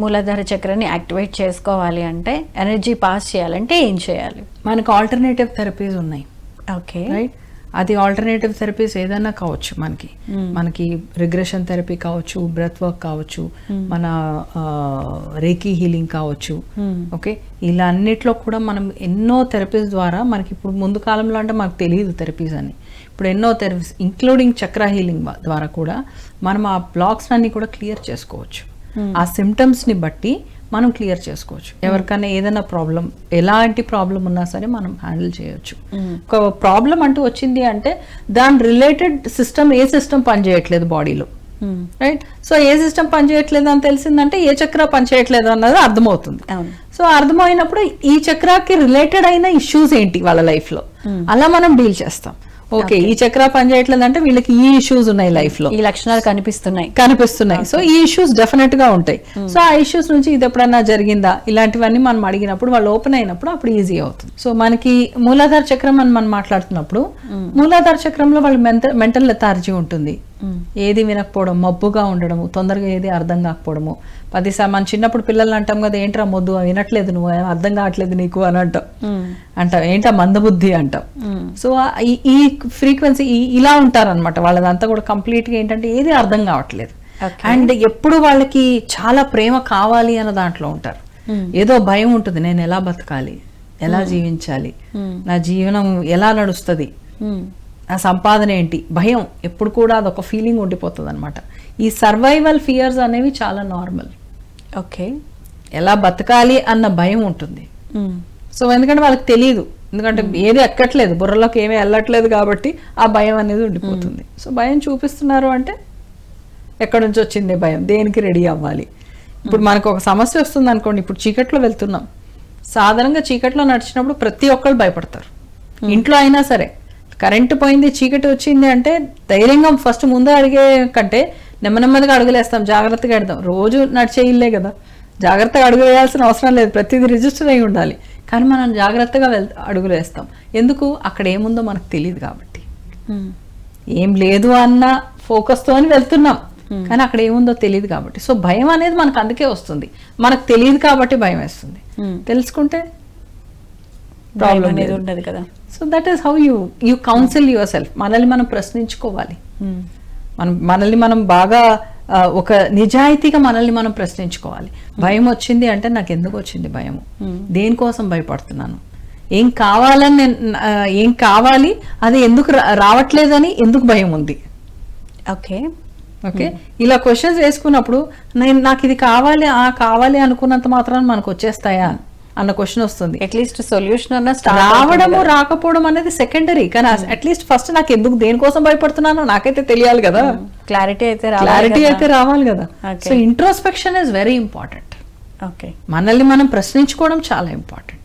మూలాధార చక్రాన్ని యాక్టివేట్ చేసుకోవాలి అంటే ఎనర్జీ పాస్ చేయాలంటే ఏం చేయాలి? మనకు ఆల్టర్నేటివ్ థెరపీస్ ఉన్నాయి. ఓకే. రైట్? అది ఆల్టర్నేటివ్ థెరపీస్ ఏదైనా కావచ్చు మనకి. మనకి రిగ్రెషన్ థెరపీ కావచ్చు బ్రెత్ వర్క్ కావచ్చు మన రేకీ హీలింగ్ కావచ్చు. ఓకే? ఇలా అన్నిట్లో కూడా మనం ఎన్నో థెరపీస్ ద్వారా మనకి ఇప్పుడు ముందు కాలంలో అంటే మనకు తెలియదు థెరపీస్ అని. ఇప్పుడు ఎన్నో థెరపీస్ ఇంక్లూడింగ్ చక్ర హీలింగ్ ద్వారా కూడా మనం ఆ బ్లాక్స్ అన్ని కూడా క్లియర్ చేసుకోవచ్చు. ఆ symptoms ని బట్టి మనం క్లియర్ చేసుకోవచ్చు. ఎవరికైనా ఏదైనా ప్రాబ్లం ఎలాంటి ప్రాబ్లం ఉన్నా సరే మనం హ్యాండిల్ చేయొచ్చు. ఒక ప్రాబ్లం అంటూ వచ్చింది అంటే దాని రిలేటెడ్ సిస్టమ్ ఏ సిస్టమ్ పనిచేయట్లేదు బాడీలో రైట్ సో ఏ సిస్టమ్ పనిచేయట్లేదు అని తెలిసిందంటే ఏ చక్ర పనిచేయట్లేదు అన్నది అర్థమవుతుంది. సో అర్థమైనప్పుడు ఈ చక్రాకి రిలేటెడ్ అయిన ఇష్యూస్ ఏంటి వాళ్ళ లైఫ్లో? అలా మనం డీల్ చేస్తాం. ఓకే ఈ చక్ర పనిచేయట్లేదు అంటే వీళ్ళకి ఈ ఇష్యూస్ ఉన్నాయి లైఫ్లో ఈ లక్షణాలు కనిపిస్తున్నాయి. కనిపిస్తున్నాయి. సో ఈ ఇష్యూస్ డెఫినెట్గా ఉంటాయి. సో ఆ ఇష్యూస్ నుంచి ఇది ఎప్పుడైనా జరిగిందా? ఇలాంటివన్నీ మనం అడిగినప్పుడు వాళ్ళు ఓపెన్ అయినప్పుడు అప్పుడు ఈజీ అవుతుంది. సో మనకి మూలాధార చక్రం అని మనం మాట్లాడుతున్నప్పుడు మూలాధార చక్రంలో వాళ్ళు మెంటల్ లెథార్జీ ఉంటుంది. ఏది వినకపోవడం మబ్బుగా ఉండడము తొందరగా ఏది అర్థం కాకపోవడము. పదిసార్లు మన చిన్నప్పుడు పిల్లల్ని అంటాం కదా ఏంట్రా మొద్దు? వినట్లేదు నువ్వు అర్థం కావట్లేదు నీకు? అని అంటాం. అంటాం. ఏంటా మందబుద్ధి? అంటాం. సో ఈ- ఫ్రీక్వెన్సీ ఇలా ఉంటారనమాట వాళ్ళదంతా కూడా కంప్లీట్గా ఏంటంటే ఏది అర్థం కావట్లేదు. అండ్ ఎప్పుడు వాళ్ళకి చాలా ప్రేమ కావాలి అన్న దాంట్లో ఉంటారు. ఏదో భయం ఉంటుంది. నేను ఎలా బతకాలి? ఎలా జీవించాలి? నా జీవనం ఎలా నడుస్తుంది? నా సంపాదన ఏంటి? భయం. ఎప్పుడు కూడా అదొక ఫీలింగ్ ఉండిపోతుంది అనమాట ఈ సర్వైవల్ ఫియర్స్ అనేవి చాలా నార్మల్ ఓకే. ఎలా బతకాలి అన్న భయం ఉంటుంది. సో ఎందుకంటే వాళ్ళకి తెలియదు ఎందుకంటే ఏది ఎక్కట్లేదు. బుర్రలోకి ఏమీ వెళ్ళట్లేదు కాబట్టి ఆ భయం అనేది ఉండిపోతుంది. సో భయం చూపిస్తున్నారు అంటే ఎక్కడి నుంచి వచ్చింది భయం? దేనికి రెడీ అవ్వాలి? ఇప్పుడు మనకు ఒక సమస్య వస్తుంది అనుకోండి. ఇప్పుడు చీకట్లో వెళ్తున్నాం. సాధారణంగా చీకట్లో నడిచినప్పుడు ప్రతి ఒక్కరు భయపడతారు. ఇంట్లో అయినా సరే. కరెంటు పోయింది చీకటి వచ్చింది అంటే ధైర్యంగా ఫస్ట్ ముందే అడిగే కంటే నెమ్మ నెమ్మదిగా అడుగులేస్తాం జాగ్రత్తగా ఎడదాం రోజు నడిచే ఇల్లే కదా. జాగ్రత్తగా అడుగు వేయాల్సిన అవసరం లేదు ప్రతిదీ రిజిస్టర్ అయి ఉండాలి. కానీ మనం జాగ్రత్తగా వెళ్ అడుగులు వేస్తాం ఎందుకు? అక్కడ ఏముందో మనకు తెలియదు కాబట్టి. ఏం లేదు అన్న focus తోని వెళ్తున్నాం. కానీ అక్కడ ఏముందో తెలియదు కాబట్టి. సో భయం అనేది మనకు అందుకే వస్తుంది. మనకు తెలియదు కాబట్టి భయం వేస్తుంది. తెలుసుకుంటే ప్రాబ్లం అనేది ఉండదు కదా. So that is how you you counsel your self మనల్ని మనం ప్రశ్నించుకోవాలి. మనం మనల్ని మనం బాగా ఒక నిజాయితీగా మనల్ని మనం ప్రశ్నించుకోవాలి. భయం వచ్చింది అంటే నాకు ఎందుకు వచ్చింది భయము? దేనికోసం భయపడుతున్నాను? ఏం కావాలని నేను ఏం కావాలి? అది ఎందుకు రావట్లేదని ఎందుకు భయం ఉంది? ఓకే. ఓకే? ఇలా క్వశ్చన్స్ వేసుకున్నప్పుడు నేను నాకు ఇది కావాలి ఆ కావాలి అనుకున్నంత మాత్రాన మనకు వచ్చేస్తాయా? అన్న క్వశ్చన్ వస్తుంది. అట్లీస్ట్ సొల్యూషన్ అన్న రావడము రాకపోవడం అనేది సెకండరీ కానీ అట్లీస్ట్ ఫస్ట్ నాకు ఎందుకు దేనికోసం భయపడుతున్నానో నాకైతే తెలియాలి కదా. క్లారిటీ అయితే రావాలి క్లారిటీ. అయితే రావాలి కదా. So introspection is very important okay మనల్ని మనం ప్రశ్నించుకోవడం చాలా ఇంపార్టెంట్